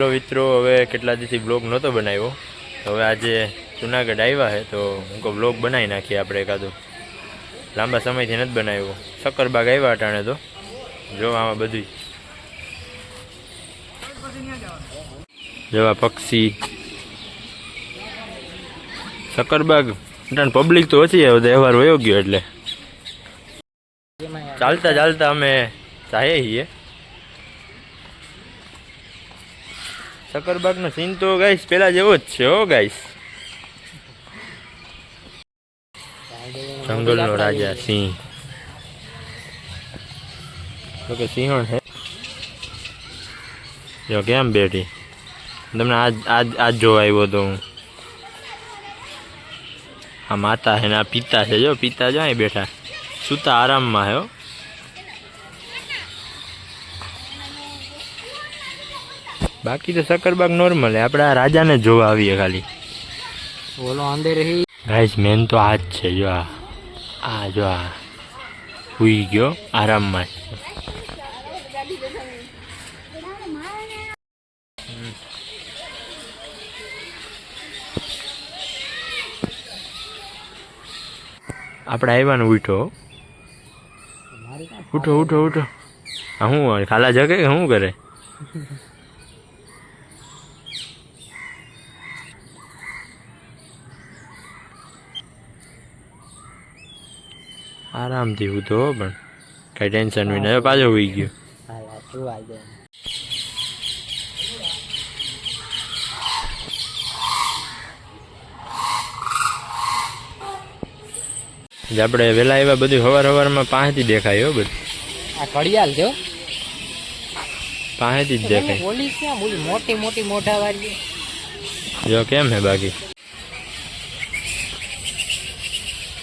Hello મિત્રો, હવે કેટલા દિવસથી બ્લોગ નહોતો બનાવ્યો? હવે આજે જુનાગઢ આવ્યા છે તો હું કહું બ્લોગ બનાવી નાખીએ આપણે એકાદું. લાંબા સમયથી નથી બનાવ્યો. શક્કરબાગ આવ્યા અટાણે તો. જો આમાં બધું જેવા પક્ષી. શક્કરબાગ. અટાણ પબ્લિક તો ઓછી તહેવાર વયો ગયો એટલે. ચાલતા ચાલતા અમે ચાહીએ છીએ. સકરબાગનો સીન તો ગાઈસ, પેલા જેવો જ છે હો ગાઈસ. જંગલનો રાજા સિંહ. તો કે સિંહણ છે જો કેમ બેઠી? તમને આજ આજ આજ જોવા આવ્યો તો હું. આ માતા છે ને, આ પિતા છે જો, પિતા જો અહીં બેઠા. સુતા આરામમાં હે હો. બાકી તો સકરબાગ નોર્મલ હે આપણે આ રાજાને જોવા આવીએ ખાલી. બોલો આંદે રહી. ગાઈસ મેન તો આ જ છે જો આ. આ જો આ. હુઈ ગયો આરામમાં. છે. આપણે આવ્યા ને ઉઠો ઉઠો ઉઠો. ઉઠો શું ખાલા જગે કે શું કરે? આરામથી હું તો પણ કઈ ટેન્શન વિના હવે પાછો હોઈ ગયો. આપણે વહેલા આવ્યા બધું સવાર હવારમાં પાંચથી દેખાય હો બધું. આ ઘડિયાળ જો. પાંચથી જ દેખાય. ક્યાં બોલી મોટી મોટી મોઢા વાળી. જો કેમ હે બાકી?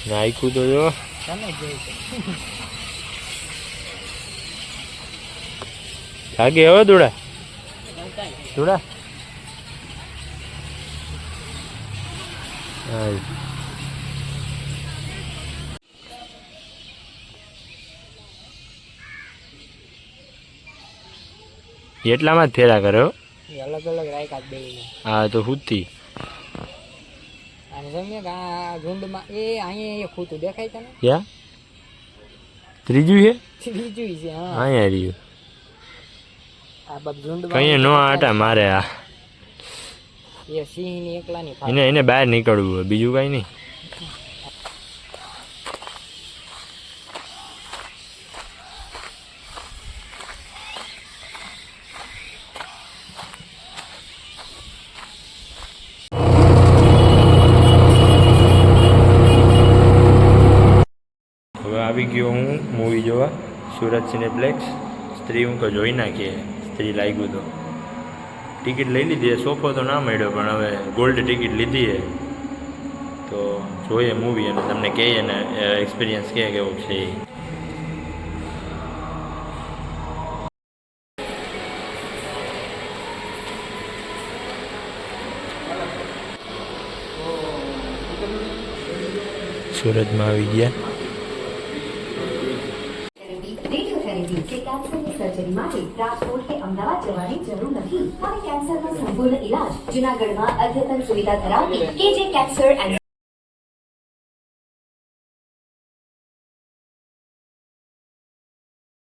નાખ્યું તો જો. તમે જોઈ શકો. હવે દોડા? દોડા. એટલામાં જ ફેરા કરે હો અલગ અલગ રાખ્યા હા તો હુતી ઝુંડમાં એ અહીંયા એ ખૂતું દેખાય તને ક્યાં? ત્રીજું છે? બીજું છે હા. અહીંયા રહ્યું. આ ઝુંડમાં કઈ નો આટા મારે આ. એ સિંહની એકલા ની એને એને બહાર નીકળવું બીજું કઈ નહીં હવે આવી ગયો હું મૂવી જોવા સુરત સિનેપ્લેક્સ સ્ત્રી હું તો જોઈ નાખીએ સ્ત્રી લાગ્યું તો ટિકિટ લઈ લીધી સોફો તો ના મળ્યો પણ હવે ગોલ્ડ ટિકિટ લીધી છે તો જોઈએ મૂવી અને તમને કહીએ ને એક્સપિરિયન્સ કહે કેવો છે એ. સુરતમાં આવી ગયા રેડિયોથેરેપી કે કેન્સરની રાજકોટ કે અમદાવાદ જવાની જરૂર નથી. હવે કેન્સરનો સંપૂર્ણ ઇલાજ જુનાગઢમાં અદ્યતન સુવિધા ધરાવતી કે જે કેન્સર એન્ડ